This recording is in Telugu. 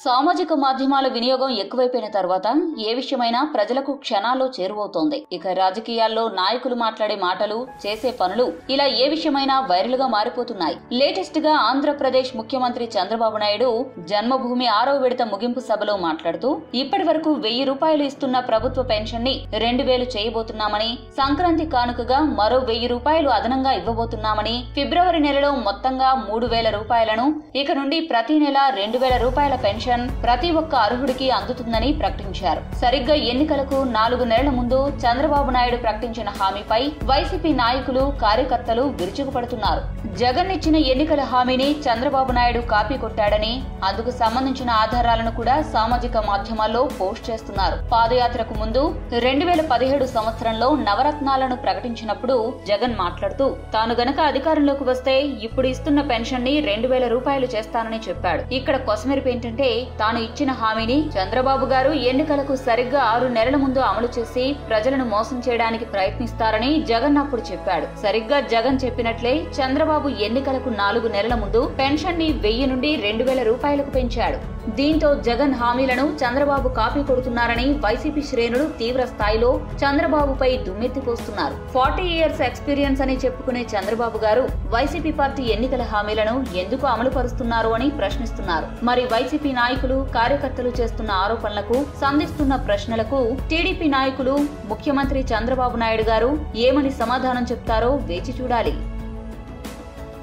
సామాజిక మాధ్యమాల వినియోగం ఎక్కువైపోయిన తర్వాత ఏ విషయమైనా ప్రజలకు క్షణాల్లో చేరువవుతోంది. ఇక రాజకీయాల్లో నాయకులు మాట్లాడే మాటలు చేసే పనులు ఇలా ఏ విషయమైనా వైరల్గా మారిపోతున్నాయి. లేటెస్ట్గా ఆంధ్రప్రదేశ్ ముఖ్యమంత్రి చంద్రబాబు నాయుడు జన్మభూమి ఆరో విడత ముగింపు సభలో మాట్లాడుతూ ఇప్పటి వరకు వెయ్యి రూపాయలు ఇస్తున్న ప్రభుత్వ పెన్షన్ని రెండు వేలు చేయబోతున్నామని సంక్రాంతి కానుకగా మరో వెయ్యి రూపాయలు అదనంగా ఇవ్వబోతున్నామని ఫిబ్రవరి నెలలో మొత్తంగా మూడు వేల రూపాయలను ఇక నుండి ప్రతి నెల రెండు వేల రూపాయల పెన్షన్ ప్రతి ఒక్క అర్హుడికి అందుతుందని ప్రకటించారు. సరిగ్గా ఎన్నికలకు నాలుగు నెలల ముందు చంద్రబాబు నాయుడు ప్రకటించిన హామీపై వైసీపీ నాయకులు కార్యకర్తలు విరుచుకుపడుతున్నారు. జగన్ ఇచ్చిన ఎన్నికల హామీని చంద్రబాబు నాయుడు కాపీ కొట్టాడని అందుకు సంబంధించిన ఆధారాలను కూడా సామాజిక మాధ్యమాల్లో పోస్ట్ చేస్తున్నారు. పాదయాత్రకు ముందు రెండు వేల పదిహేడు సంవత్సరంలో నవరత్నాలను ప్రకటించినప్పుడు జగన్ మాట్లాడుతూ తాను గనక అధికారంలోకి వస్తే ఇప్పుడు ఇస్తున్న పెన్షన్ని రెండు వేల రూపాయలు చేస్తానని చెప్పాడు. ఇక్కడ కొసమెరుపు ఏంటంటే తాను ఇచ్చిన హామీని చంద్రబాబు గారు ఎన్నికలకు సరిగ్గా ఆరు నెలల ముందు అమలు చేసి ప్రజలను మోసం చేయడానికి ప్రయత్నిస్తారని జగన్ అప్పుడు చెప్పాడు. సరిగ్గా జగన్ చెప్పినట్లే చంద్రబాబు ఎన్నికలకు నాలుగు నెలల ముందు పెన్షన్ని వెయ్యి నుండి రెండు వేల రూపాయలకు పెంచాడు. దీంతో జగన్ హామీలను చంద్రబాబు కాపీ కొడుతున్నారని వైసీపీ శ్రేణులు తీవ్ర స్థాయిలో చంద్రబాబుపై దుమ్మెత్తిపోస్తున్నారు. ఫార్టీ ఇయర్స్ ఎక్స్పీరియన్స్ అని చెప్పుకునే చంద్రబాబు గారు వైసీపీ పార్టీ ఎన్నికల హామీలను ఎందుకు అమలు పరుస్తున్నారు అని ప్రశ్నిస్తున్నారు. మరి వైసీపీ నాయకులు కార్యకర్తలు చేస్తున్న ఆరోపణలకు సంధిస్తున్న ప్రశ్నలకు టీడీపీ నాయకులు ముఖ్యమంత్రి చంద్రబాబు నాయుడు గారు ఏమని సమాధానం చెప్తారో వేచి చూడాలి.